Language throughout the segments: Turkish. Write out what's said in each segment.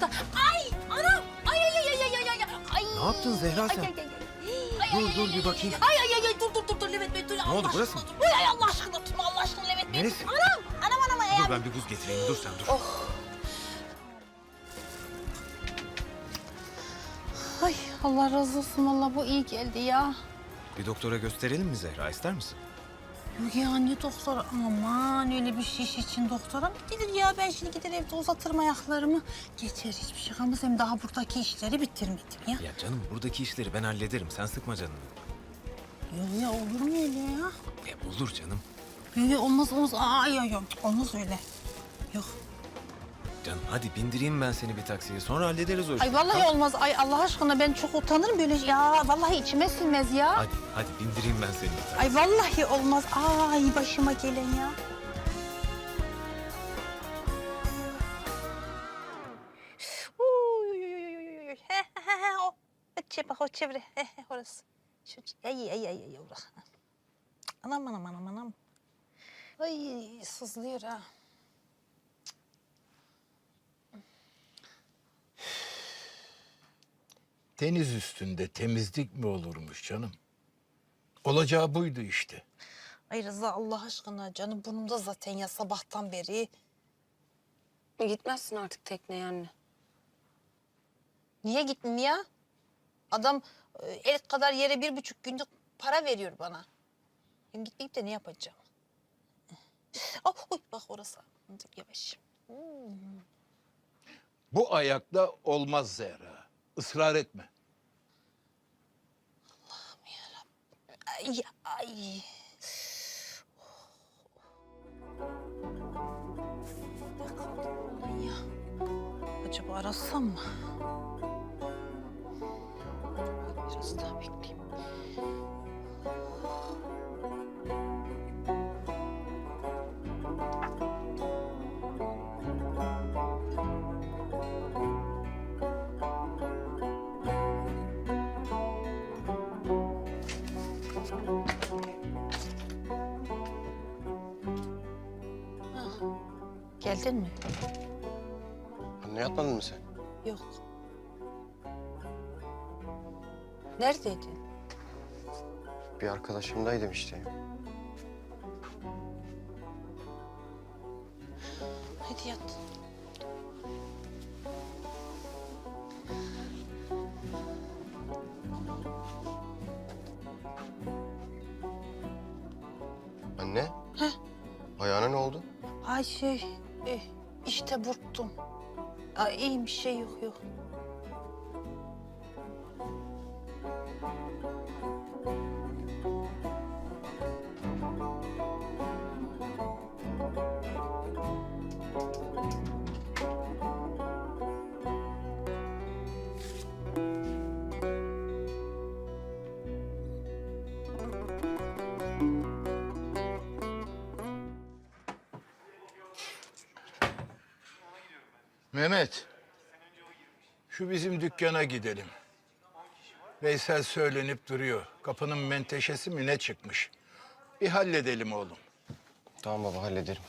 burada. Ay anam. Ay ay ay ay ay ay. ay. Ne yaptın Zehra sen? ay, ay, ay. Ay, Dur, ay, dur, ay, bir ay, bakayım. Ay ay ay ay dur dur dur dur Levent Bey dur. Ne oldu, burası mı? Ay ay Allah aşkına tutma Allah aşkına Levent Bey. Neresi? Anam anam anam ayağım. Dur ben bir buz getireyim. Dur sen dur. Ay Allah razı olsun valla bu iyi geldi ya. Bir doktora gösterelim mi Zehra? ister misin? Yok ya ne doktor aman öyle bir şiş için doktora mı gidilir ya ben şimdi gider evde uzatırım ayaklarımı. Geçer hiçbir şey kalmaz hem daha buradaki işleri bitirmedim ya. Ya canım buradaki işleri ben hallederim. Sen sıkma canını. Yok ya olur mu öyle ya? E olur canım. Yok olmaz olmaz aa yok yok olmaz öyle. Yok. Canım hadi bindireyim ben seni bir taksiye. Sonra hallederiz o işi. Ay vallahi Tamam. olmaz ay Allah aşkına ben çok utanırım böyle ya vallahi içime sinmez ya. Hadi hadi bindireyim ben seni bir taksiye. Ay vallahi olmaz ay başıma gelen ya. Uy, uy, uy, uy, uy, uy. He, he, he, o. Çevre, bak o çevre. He, he, orası. Şu, ay, ay, ay, ay, orası. Anam, anam, anam, anam. Ay, sızlıyor ha. Deniz üstünde temizlik mi olurmuş canım? Olacağı buydu işte. Ay Rıza Allah aşkına canım burnumda zaten ya sabahtan beri. Gitmezsin artık tekneye anne. Niye gittim ya? Adam e, el kadar yere bir buçuk günlük para veriyor bana. Ben gitmeyip de ne yapacağım? Oh, uy, bak orası. Dur, Yavaş. Bu ayakta olmaz Zehra. Israr etme. Ay, ay. Ne kaldı ya? Acaba arasam mı? Biraz daha bekleyeyim. Geldin mi? Anne yatmadın mı sen? Yok. Neredeydin? Bir arkadaşımdaydım işte. Hadi yat. Anne? Heh. Ayağına ne oldu? Ay şey, işte burktum. Ay iyiyim bir şey yok yok. Mehmet. Şu bizim dükkana gidelim. Veysel söylenip duruyor. Kapının menteşesi mi ne çıkmış? Bir halledelim oğlum. Tamam baba hallederim.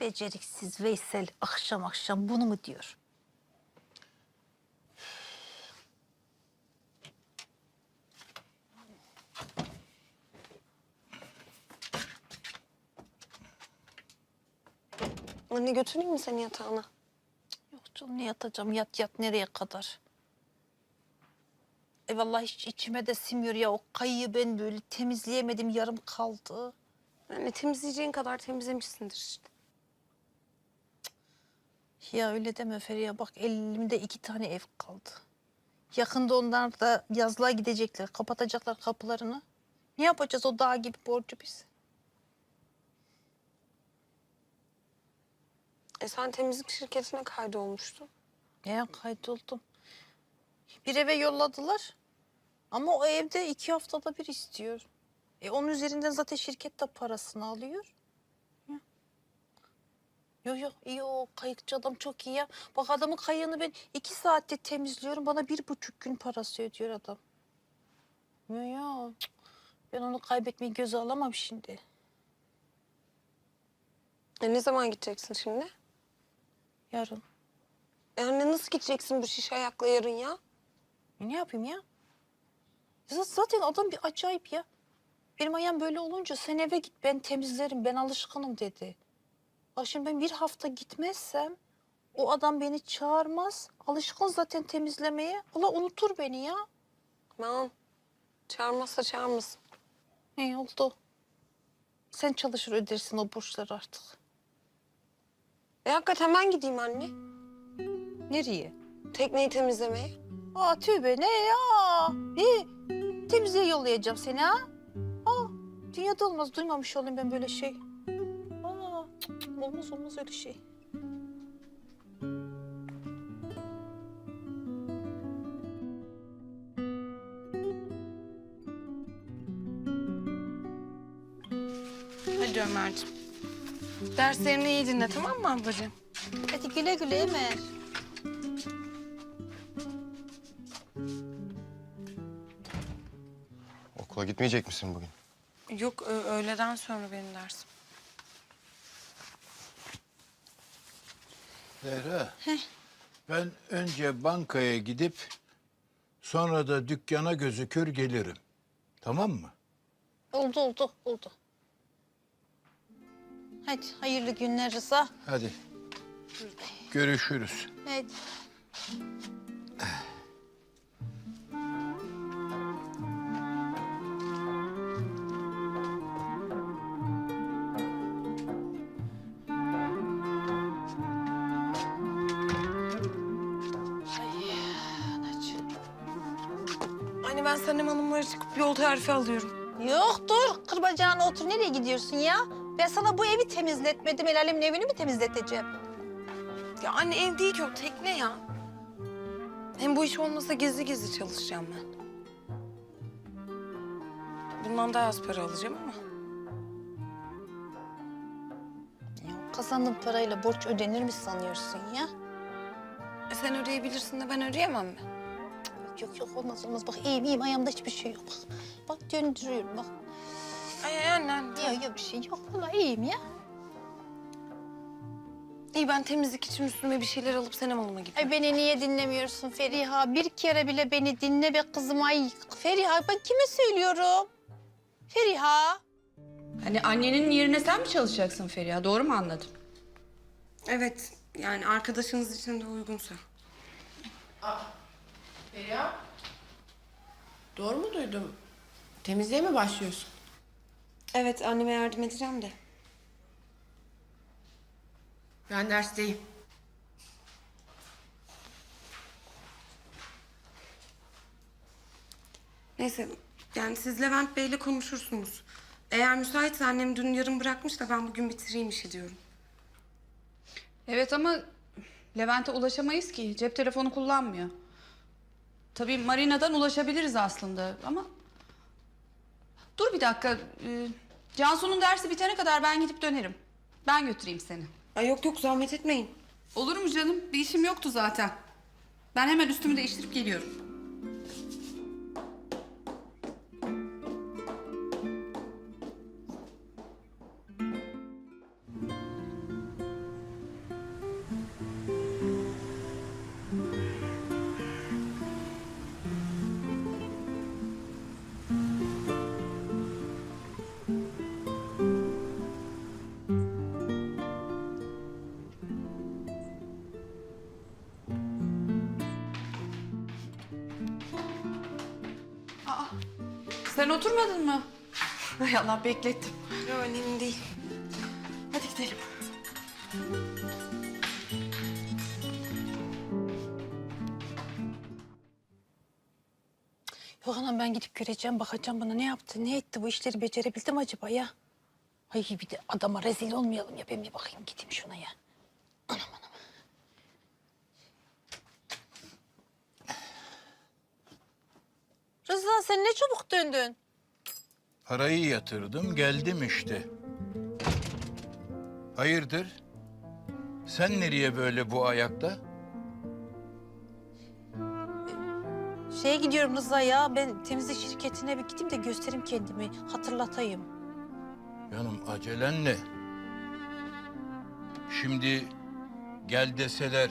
Beceriksiz Veysel akşam akşam bunu mu diyor? Anne götüreyim mi seni yatağına? Yok canım ne yatacağım yat yat nereye kadar? E vallahi hiç içime de sinmiyor ya o kayıyı ben böyle temizleyemedim yarım kaldı. Anne temizleyeceğin kadar temizlemişsindir işte. Ya öyle deme Feriha bak elimde iki tane ev kaldı. Yakında onlar da yazlığa gidecekler kapatacaklar kapılarını. Ne yapacağız o dağ gibi borcu biz? E sen temizlik şirketine kaydolmuştun. Ya kaydoldum. Bir eve yolladılar. Ama o evde iki haftada bir istiyor. E onun üzerinden zaten şirket de parasını alıyor. Yok yok iyi o kayıkçı adam çok iyi ya. Bak adamın kayığını ben iki saatte temizliyorum. Bana bir buçuk gün parası ödüyor adam. Ya ya. Ben onu kaybetmeyi göze alamam şimdi. E ne zaman gideceksin şimdi? Yarın. E anne nasıl gideceksin bu şiş ayakla yarın ya? E, ne yapayım ya? Ya Zaten adam bir acayip ya. Benim ayağım böyle olunca sen eve git ben temizlerim ben alışkınım dedi. Bak şimdi ben bir hafta gitmezsem o adam beni çağırmaz. Alışkın zaten temizlemeye. Allah unutur beni ya. Aman çağırmazsa çağırmasın. Ne oldu? Sen çalışır ödersin o borçları artık. E hakikaten ben gideyim anne. Nereye? Tekneyi temizlemeye. Aa tövbe ne ya? Ne? Temizliğe yollayacağım seni ha? Aa, dünyada olmaz. Duymamış olayım ben böyle şey. Aa, cık, cık, olmaz olmaz öyle şey. Hadi Ömerciğim. Derslerini iyi dinle tamam mı ablacığım? Hadi güle güle Ömer. Okula gitmeyecek misin bugün? Yok ö- öğleden sonra benim dersim. Zehra. Ben önce bankaya gidip sonra da dükkana gözükür gelirim. Tamam mı? Oldu oldu oldu. Hadi hayırlı günler Rıza. Hadi. Görüşürüz. Hadi. Anne ben Sanem Hanımlara çıkıp yol tarifi alıyorum. Yok dur kır otur nereye gidiyorsun ya? Ben sana bu evi temizletmedim el alemin evini mi temizleteceğim? Ya anne ev değil ki o tekne ya. Hem bu iş olmasa gizli gizli çalışacağım ben. Bundan daha az para alacağım ama. Ya kazandığın parayla borç ödenir mi sanıyorsun ya? E sen ödeyebilirsin de ben ödeyemem mi? Yok yok olmaz olmaz bak iyiyim iyiyim ayağımda hiçbir şey yok bak. Bak döndürüyorum bak. Ay ay anne anne. Yok yok bir şey yok valla iyiyim ya. İyi ben temizlik için üstüme bir şeyler alıp Sanem Hanım'a gideyim. Ay beni niye dinlemiyorsun Feriha? Bir kere bile beni dinle be kızım ay. Feriha ben kime söylüyorum? Feriha. Hani annenin yerine sen mi çalışacaksın Feriha? Doğru mu anladım? Evet yani arkadaşınız için de uygunsa. Feriha. Doğru mu duydum? Temizliğe mi başlıyorsun? Evet anneme yardım edeceğim de. Ben dersteyim. Neyse yani siz Levent Bey'le konuşursunuz. Eğer müsaitse annem dün yarım bırakmış da ben bugün bitireyim işi diyorum. Evet ama Levent'e ulaşamayız ki. Cep telefonu kullanmıyor. Tabii Marina'dan ulaşabiliriz aslında ama... Dur bir dakika. Ee, Cansu'nun dersi bitene kadar ben gidip dönerim. Ben götüreyim seni. Ay yok yok zahmet etmeyin. Olur mu canım? Bir işim yoktu zaten. Ben hemen üstümü değiştirip geliyorum. Sen oturmadın mı? Hay Allah beklettim. Yok önemli değil. Hadi gidelim. Yok anam ben gidip göreceğim bakacağım bana ne yaptı ne etti bu işleri becerebildi mi acaba ya? Ay bir de adama rezil olmayalım ya ben bir bakayım gideyim şuna ya. Anam Rıza sen ne çabuk döndün. Parayı yatırdım geldim işte. Hayırdır? Sen nereye böyle bu ayakta? Şeye gidiyorum Rıza ya ben temizlik şirketine bir gideyim de göstereyim kendimi hatırlatayım. Canım acelen ne? Şimdi Gel deseler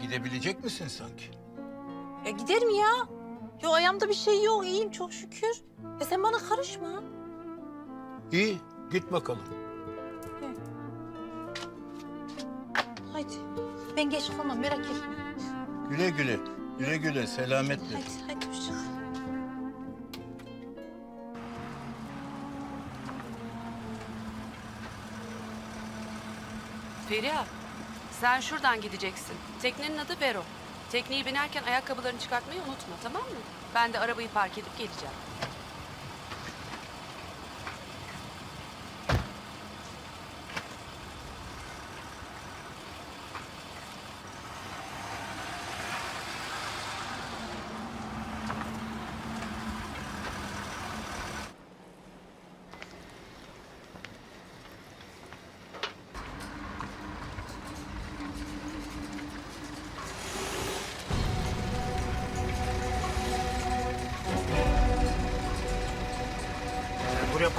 gidebilecek misin sanki? E giderim ya. Yo ayağımda bir şey yok. iyiyim çok şükür. E sen bana karışma. İyi, git bakalım. Haydi. Ben geç kalmam merak etme. Güle güle, güle güle, selametle. Hadi hadi hoşça kal. Feriha, sen şuradan gideceksin. Teknenin adı Vero. Tekneyi binerken ayakkabılarını çıkartmayı unutma, tamam mı? Ben de arabayı park edip geleceğim.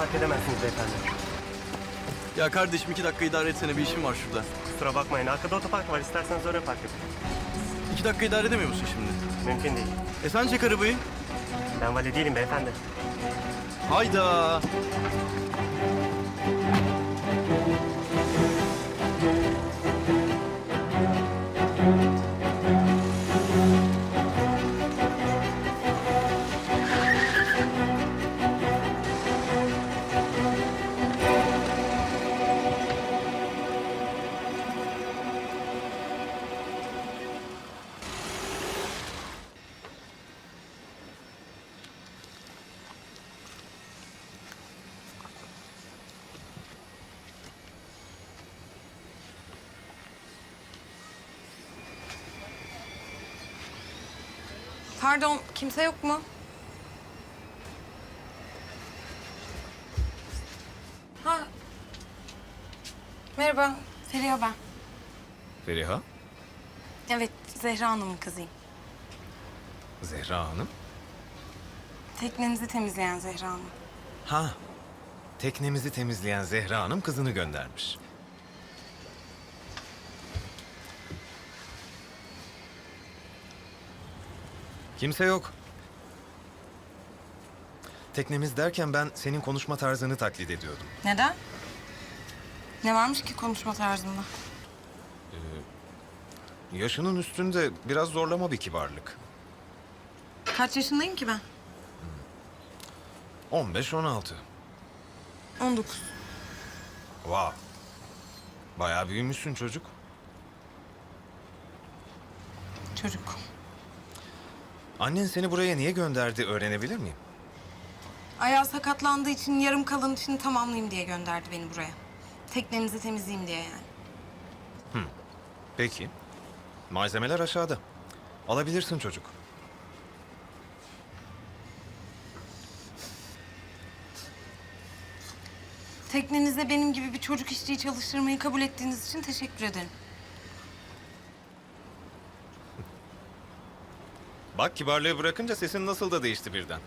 Park edemezsiniz beyefendi. Ya kardeşim iki dakika idare etsene bir işim var şurada. Kusura bakmayın. Arkada otopark var. İsterseniz oraya park edin. İki dakika idare edemiyor musun şimdi? Mümkün değil. E sen çek arabayı. Ben vali değilim beyefendi. Hayda. Pardon, kimse yok mu? Ha. Merhaba, Feriha ben. Feriha, Evet, Zehra Hanım'ın kızıyım. Zehra Hanım. Teknenizi temizleyen Zehra Hanım. Ha, teknemizi temizleyen Zehra Hanım kızını göndermiş. Kimse yok. Teknemiz derken ben senin konuşma tarzını taklit ediyordum. Neden? Ne varmış ki konuşma tarzında? Yaşının üstünde biraz zorlama bir kibarlık. Kaç yaşındayım ki ben? 15-16. 19. Wow. Bayağı büyümüşsün çocuk. Çocuk. Annen seni buraya niye gönderdi öğrenebilir miyim? Ayağı sakatlandığı için yarım kalan işini tamamlayayım diye gönderdi beni buraya. Teknenizi temizleyeyim diye yani. Peki. Malzemeler aşağıda. Alabilirsin çocuk. Teknenizde benim gibi bir çocuk işçiyi çalıştırmayı kabul ettiğiniz için teşekkür ederim. Bak kibarlığı bırakınca sesin nasıl da değişti birden.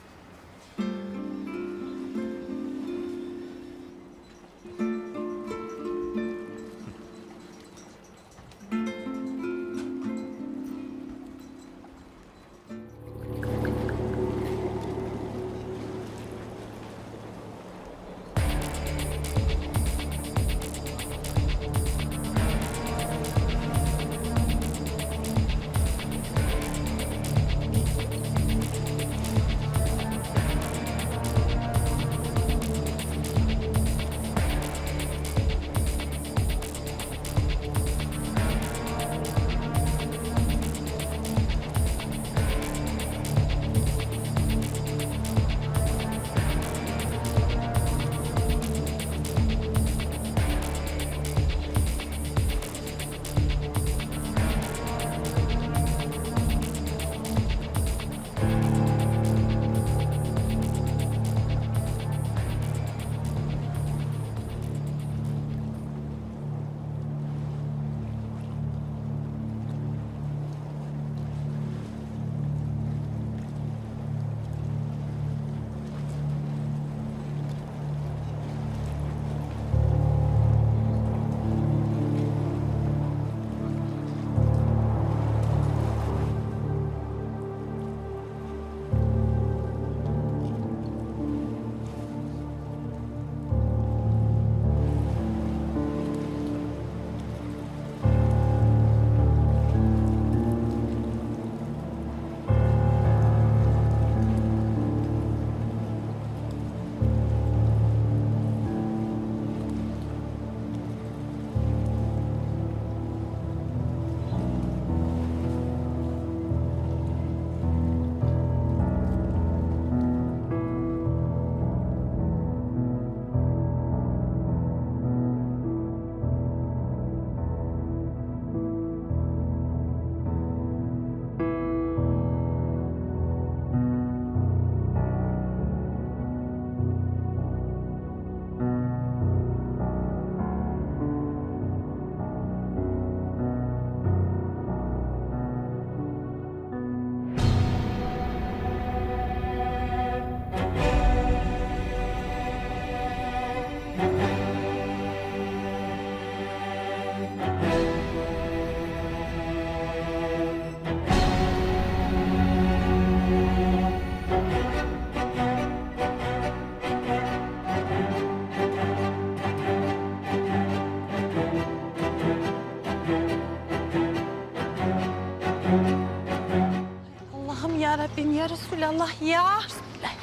Allah ya. Bismillah.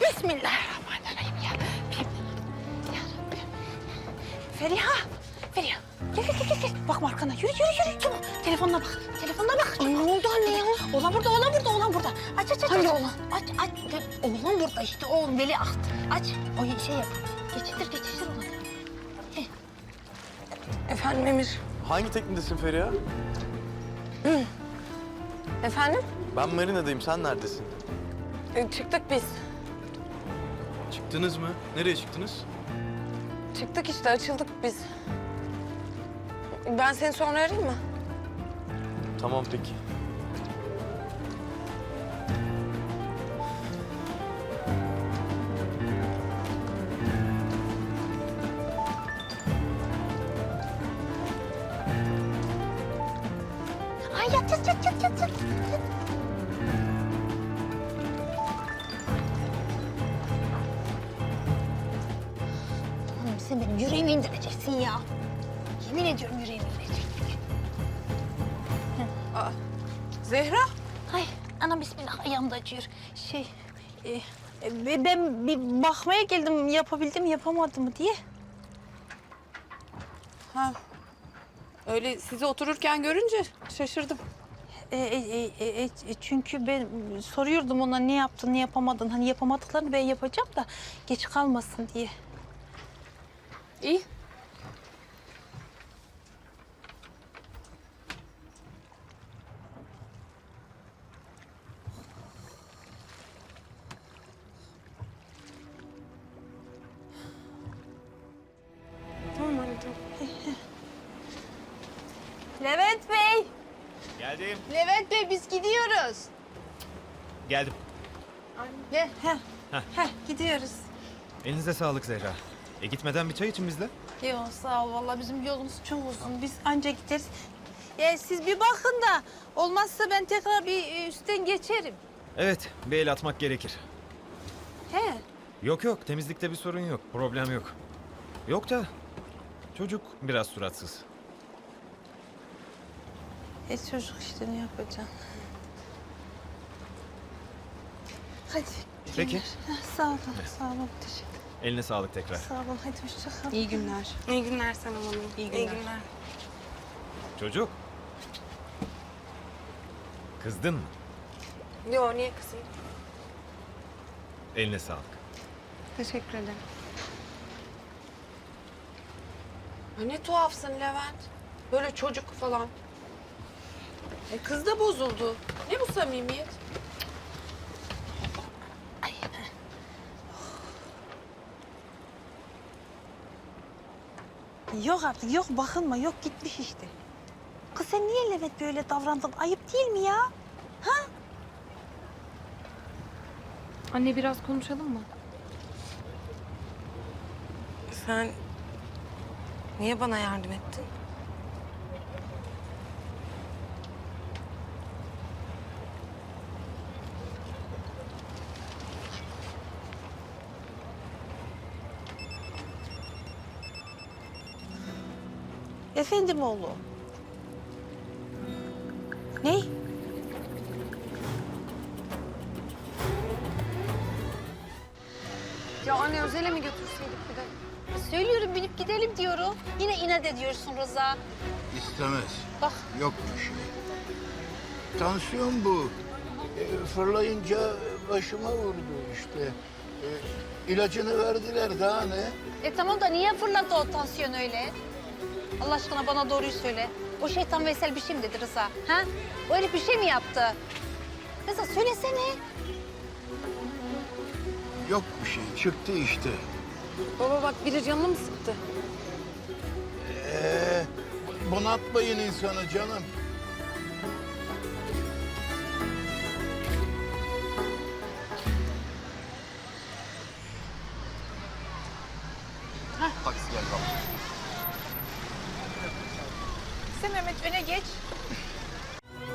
Bismillahirrahmanirrahim ya. Ya Rabbim. Feriha. Feriha. Gel gel gel gel. Bakma arkana. Yürü yürü yürü. Çabuk. Telefonuna bak. Telefonuna bak. Ay, ne oldu anne ya? Oğlan burada, oğlan burada, oğlan burada. Aç aç aç. Hangi oğlan? Aç aç. Oğlan burada işte. Oğlum Veliaht. Aç. O şey yap. Geçiştir geçiştir oğlanı. Efendim Emir. Hangi teknedesin Feriha? Efendim? Ben marinadayım. Sen neredesin? E, çıktık biz. Çıktınız mı? Nereye çıktınız? Çıktık işte açıldık biz. Ben seni sonra arayayım mı? Tamam peki. Yat yat yat yat. yat. Oğlum sen benim yüreğimi indireceksin ya. Yemin ediyorum yüreğimi indireceksin. Zehra. Ay ana bismillah ayağım da acıyor. Şey e, e, ben bir bakmaya geldim yapabildim yapamadım mı diye. Ha. Öyle sizi otururken görünce şaşırdım. E, e, e, e, e, çünkü ben soruyordum ona ne yaptın ne yapamadın. Hani yapamadıklarını ben yapacağım da geç kalmasın diye. İyi. Elinize sağlık Zehra. E gitmeden bir çay için bizle. Yok sağ ol vallahi bizim yolumuz çok uzun. Biz anca gideriz. Ya siz bir bakın da olmazsa ben tekrar bir e, üstten geçerim. Evet, bir el atmak gerekir. He. Yok yok, temizlikte bir sorun yok. Problem yok. Yok da çocuk biraz suratsız. E çocuk işte ne yapacağım? Hadi. Peki. Heh, Sağ olun, sağ olun. Teşekkür Eline sağlık tekrar. Sağ olun. Hadi hoşça kal. İyi günler. İyi günler sana Hanım. İyi günler. Çocuk. Kızdın mı? Yo niye kızım? Eline sağlık. Teşekkür ederim. Ay ne tuhafsın Levent. Böyle çocuk falan. E kız da bozuldu. Ne bu samimiyet? Yok artık yok bakınma yok gitmiş işte. Kız sen niye Levent böyle davrandın? Ayıp değil mi ya? Anne biraz konuşalım mı? Sen niye bana yardım ettin? Efendim oğlum. Ne? Ya anne özele mi götürseydik bir de? Söylüyorum binip gidelim diyorum. Yine inat ediyorsun Rıza. İstemez. Bak Yok bir şey. Tansiyon bu. E, fırlayınca başıma vurdu işte. E, ilacını verdiler daha ne? E tamam da niye fırlattı o tansiyon öyle? Allah aşkına bana doğruyu söyle. O şeytan Veysel bir şey mi dedi Rıza? Ha? O herif bir şey mi yaptı? Rıza söylesene. Yok bir şey çıktı işte. Baba bak biri canını mı sıktı? Ee, bunaltmayın insanı canım.